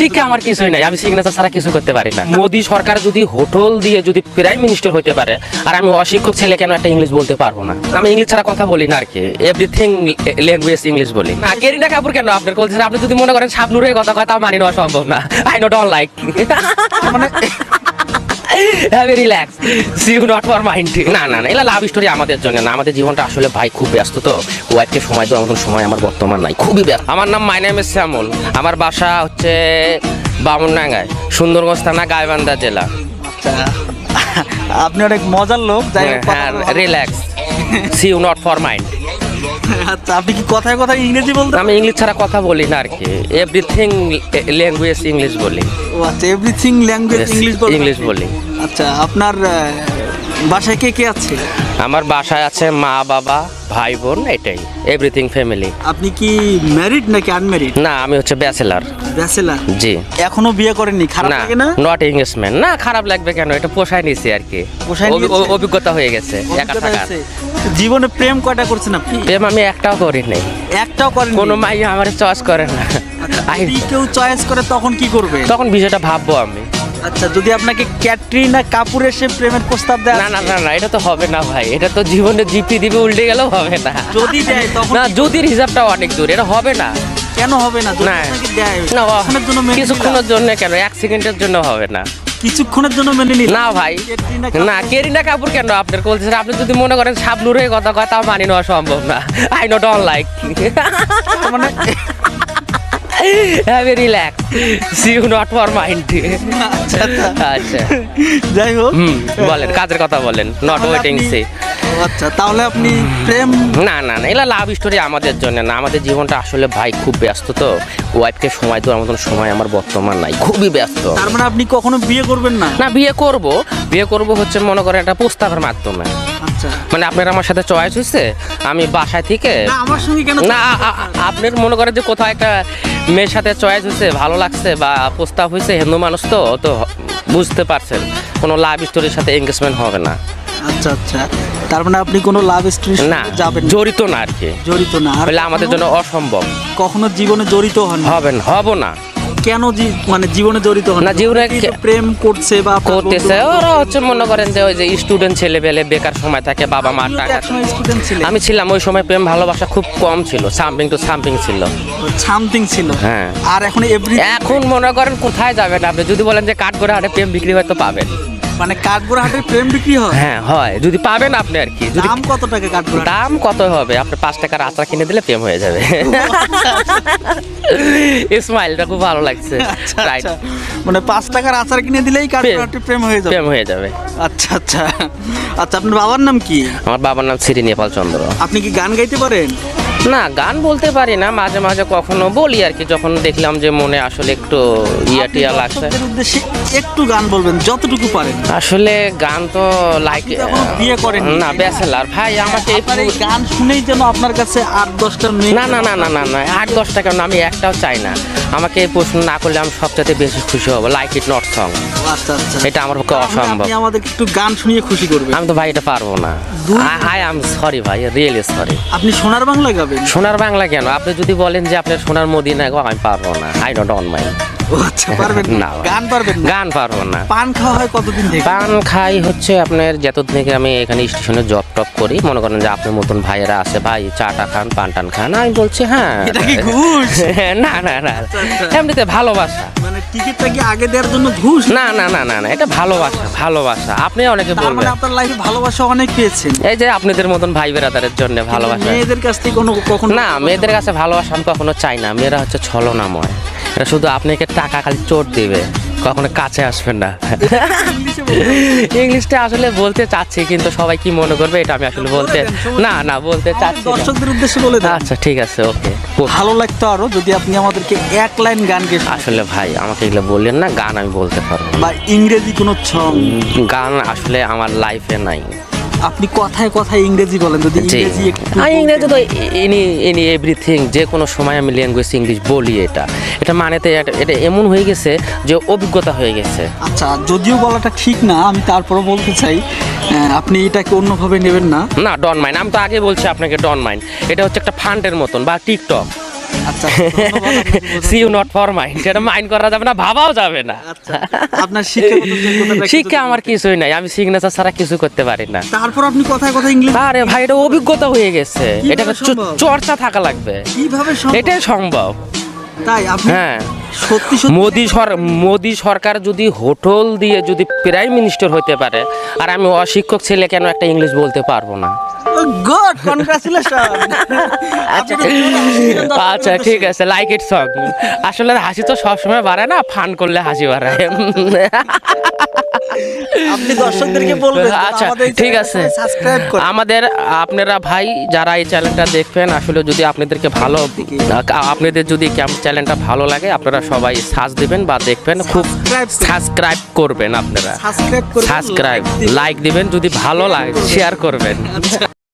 শিক্ষা আমার কিছুই নাই আমি সিগনেচার ছাড়া কিছু করতে পারি না। মোদি সরকার যদি হোটেল দিয়ে যদি প্রাইম মিনিস্টার হতে পারে আর আমি অশিক্ষক ছেলে কেন একটা ইংলিশ বলতে পারব না? আমি ইংলিশ ছাড়া কথা বলি না আর কি এভরিথিং ল্যাঙ্গুয়েজ ইংলিশ বলি। না কেরিনা কাপুর কেন আপনার বলছেন আপনি যদি মনে করেন শাবনুরের কথা কথা মানি নেওয়া সম্ভব না। আই নট অল লাইক মানে heavy relax see you not for mind না না না এটা লাভ স্টোরি আমাদের জন্য না। আমাদের জীবনটা আসলে ভাই খুব ব্যস্ত তো। ওয়াইফকে সময় দেওয়ার মতন সময় আমার বর্তমান নাই। খুবই ব্যস্ত। আমার নাম মাই নেম শ্যামল আমার বাসা হচ্ছে বামুনডাঙ্গায় সুন্দরগঞ্জ থানা গাইবান্ধা জেলা। আচ্ছা। আপনি অনেক মজার লোক হ্যাঁ relax see you not for mind আচ্ছা আপনি কি কথায় কথায় ইংরেজি বলতে আমি ইংলিশ ছাড়া কথা বলি না আর কি। এভরিথিং ল্যাঙ্গুয়েজ ইংলিশ বলি। ও আচ্ছা এভরিথিং ল্যাঙ্গুয়েজ ইংলিশ বলি। ইংলিশ বলি। আচ্ছা আপনার বাসায় কে কে আছে? আমার বাসায় আছে মা বাবা ভাই বোন এটাই। এভরিথিং ফ্যামিলি আপনি কি ম্যারিড নাকি আনম্যারিড না আমি হচ্ছে ব্যাচেলার ব্যাচেলার জি। এখনও বিয়ে করেননি? খারাপ লাগে না? নট এঙ্গেজমেন্ট না খারাপ লাগবে কেন? এটা পোষায় নিছি আর কি। পোষায় অভি- অভিজ্ঞতা হয়ে গেছে একা থাকার। জীবনে প্রেম কয়টা করছেন আপনি? প্রেম আমি একটাও করি নাই একটাও করেন কোনো মাই আমার চয়েস করে না। আই- যদি কেউ চয়েস করে তখন কি করবে? তখন বিষয়টা ভাববো আমি। আচ্ছা যদি আপনাকে ক্যাটরিনা কাপুর এসে প্রেমের প্রস্তাব দেয় না না না না এটা তো হবে না ভাই। এটা তো জীবনে জিপি দিবে উল্টে গেলেও হবে না। যদি দেয় তখন না যদির হিসাবটা অনেক দূর এটা হবে না। কেন হবে না? না। কিছুক্ষণের জন্য কিছুক্ষণের জন্য কেন? এক সেকেন্ডের জন্য হবে না। কিছুক্ষণের জন্য মেনে নিলাম না ভাই। না কেরিনা কাপুর কেন আপনার বলছেন আপনি যদি মনে করেন শাবনুরের কথা কথা মানি নেওয়া সম্ভব না। আই নো ডোন্ট লাইক মানে heavy relax see you not for mind আচ্ছা যাই হোক। বলেন কাজের কথা বলেন নট ওয়েটিং সি আচ্ছা তাহলে আপনি প্রেম না না না এগুলো লাভ স্টোরি আমাদের জন্য না। আমাদের জীবনটা আসলে ভাই খুব ব্যস্ত তো। ওয়াইফকে সময় দেওয়ার মতন সময় আমার বর্তমান নাই খুবই ব্যস্ত। তার মানে আপনি কখনো বিয়ে করবেন না? না বিয়ে করব। বিয়ে করব হচ্ছে মনে করেন একটা প্রস্তাবের মাধ্যমে। মানে আপনার আমার সাথে চয়েস হয়েছে? আমি বাসায় থেকে না আমার সঙ্গে কেন না আ- আ- আপনার মনে করেন যে কোথাও একটা মেয়ের সাথে চয়েস হয়েছে ভালো লাগছে বা প্রস্তাব হয়েছে হিন্দু মানুষ তো তো বুঝতে পারছেন। কোনো লাভ স্টোরির সাথে এঙ্গেজমেন্ট হবে না। আচ্ছা আচ্ছা। তার মানে আপনি কোনো লাভ স্টোরি না যাবেন জড়িত না আর কি। জড়িত না। আমাদের জন্য অসম্ভব। কখনো জীবনে জড়িত হন না। হবে না হব না। কেন মানে জীবনে জড়িত না, জীবনে প্রেম করছে বা করতেছে। ওরা হচ্ছে মনে করেন যে ওই যে স্টুডেন্ট ছেলে পেলে বেকার সময় থাকে বাবা মা টাকা আমি ছিলাম ওই সময় প্রেম ভালোবাসা খুব কম ছিল সামথিং টু সামথিং ছিল। সামথিং ছিল। হ্যাঁ। আর এখন এখন মনে করেন কোথায় যাবেন আপনি? যদি বলেন যে কাঠ করে হাটে প্রেম বিক্রি হয়তো পাবেন। মানে কাঠগোড়া হাটের প্রেম বিক্রি হয়? হ্যাঁ হয়। যদি পাবেন আপনি আর কি। যদি দাম কত টাকা কাঠগোড়া দাম কত হবে? আপনি পাঁচ টাকার আচার কিনে দিলে প্রেম হয়ে যাবে। স্মাইলটা খুব ভালো লাগছে। আচ্ছা রাইট আচ্ছা মানে পাঁচ টাকার আচার কিনে দিলেই কাঠগোড়া হাটের প্রেম হয়ে যাবে। প্রেম হয়ে যাবে। আচ্ছা আচ্ছা। আচ্ছা আপনার বাবার নাম কি? আমার বাবার নাম শ্রী নেপাল চন্দ্র। আপনি কি গান গাইতে পারেন? না গান বলতে পারি না মাঝে মাঝে কখনো বলি আর কি যখন দেখলাম যে মনে আসলে একটু ইয়া টিয়া লাগছে। উদ্দেশ্যে একটু গান বলবেন যতটুকু পারেন। আসলে গান তো লাইক বিয়ে করেন না ব্যাচেলার। ভাই আমাকে গান শুনেই যেন আপনার কাছে আট দশটা না না না না না না আট দশটা কেন? আমি একটাও চাই না। আমাকে এই প্রশ্ন না করলে আমি সবচেয়ে বেশি খুশি হব। লাইক ইট নট সং আচ্ছা আচ্ছা। এটা আমার পক্ষে অসম্ভব। আপনি আমাদেরকে একটু গান শুনিয়ে খুশি করবেন। আমি তো ভাই এটা পারব না। আই এম সরি ভাই রিয়েলি সরি আপনি সোনার বাংলা গাবেন। সোনার বাংলা কেন? আপনি যদি বলেন যে আপনার সোনার মদিনা গো আমি পারব না। আই ডোন্ট অন মাই ও আচ্ছা পারবেন না। গান পারবেন গান পারব না। পান খাওয়া হয় কতদিন থেকে? পান খাই হচ্ছে আপনার থেকে আমি এখানে স্টেশনে জব টপ করি মনে করেন যে আপনার মতন ভাইয়েরা আছে ভাই চাটা খান পান টান খান আমি বলছি হ্যাঁ। এটা কি ঘুষ? না না না। আচ্ছা। এমনিতে ভালোবাসা। মানে টিকিটটা কি আগে দেওয়ার জন্য ঘুষ? না না না না না এটা ভালোবাসা ভালোবাসা। আপনি অনেকে মানে বলবেন। আপনার লাইফে ভালোবাসা অনেক পেয়েছেন। এই যে আপনাদের মতন ভাই বেরাদারের জন্য ভালোবাসা। মেয়েদের কাছ থেকে কোনো কখনো না মেয়েদের কাছে ভালোবাসা আমি কখনো চাই না। মেয়েরা হচ্ছে ছলনাময়। শুধু আপনাকে টাকা খালি চোট দিবে। কখনো কাছে আসবেন না। ইংলিশটা আসলে বলতে চাচ্ছি কিন্তু সবাই কি মনে করবে এটা আমি আসলে বলতে না না বলতে চাচ্ছি দর্শকদের উদ্দেশ্যে বলে আচ্ছা ঠিক আছে ওকে। ভালো লাগতো আরও যদি আপনি আমাদেরকে এক লাইন গান গেয়ে আসলে ভাই আমাকে এগুলো বললেন না গান আমি বলতে পারব বা ইংরেজি কোনো গান আসলে আমার লাইফে নাই। আপনি কথায় কথায় ইংরেজি বলেন যদি ইংরেজি ইংরেজি তো এনি এনি এভরিথিং যে কোনো সময় আমি ল্যাঙ্গুয়েজ ইংলিশ বলি এটা। এটা মানেতে এটা- এটা এমন হয়ে গেছে যে অভিজ্ঞতা হয়ে গেছে। আচ্ছা যদিও বলাটা ঠিক না আমি তারপরও বলতে চাই আপনি এটাকে অন্যভাবে নেবেন না। না ডন মাইন আমি তো আগে বলছি আপনাকে ডন মাইন এটা হচ্ছে একটা ফান্ডের মতন বা টিকটক আচ্ছা ধন্যবাদ, আপনাকে বোঝার see you not for mind এটা মাইন্ড করা যাবে না ভাবাও যাবে না। আচ্ছা আপনার শিক্ষাগত শিক্ষা আমার কিছুই নাই আমি সিগনেচার ছাড়া কিছু করতে পারি না। তারপর আপনি কথায় কথা ইংলিশ আরে ভাই এটা অভিজ্ঞতা হয়ে গেছে। এটা চর্চা থাকা লাগবে। কীভাবে এটাই সম্ভব। তাই আপনি হ্যাঁ। সত্যি মোদি মোদি সরকার যদি হোটেল দিয়ে যদি প্রাইম মিনিস্টার হতে পারে আর আমি অশিক্ষক ছেলে কেন একটা ইংলিশ বলতে পারব না? গুড কনগ্রাচুলেশন আচ্ছা ঠিক আছে লাইক ইট সং আসলে হাসি তো সবসময় বাড়ে না ফান করলে হাসি বাড়ায় আপনি দর্শকদেরকে বলবেন আচ্ছা ঠিক আছে। সাবস্ক্রাইব করুন। আমাদের আপনারা ভাই যারা এই চ্যানেলটা দেখবেন আসলে যদি আপনাদেরকে ভালো আপনাদের যদি চ্যানেলটা ভালো লাগে আপনারা সবাই সার্চ দিবেন বা দেখবেন খুব সাবস্ক্রাইব করবেন আপনারা। সাবস্ক্রাইব সাবস্ক্রাইব লাইক দিবেন যদি ভালো লাগে শেয়ার করবেন।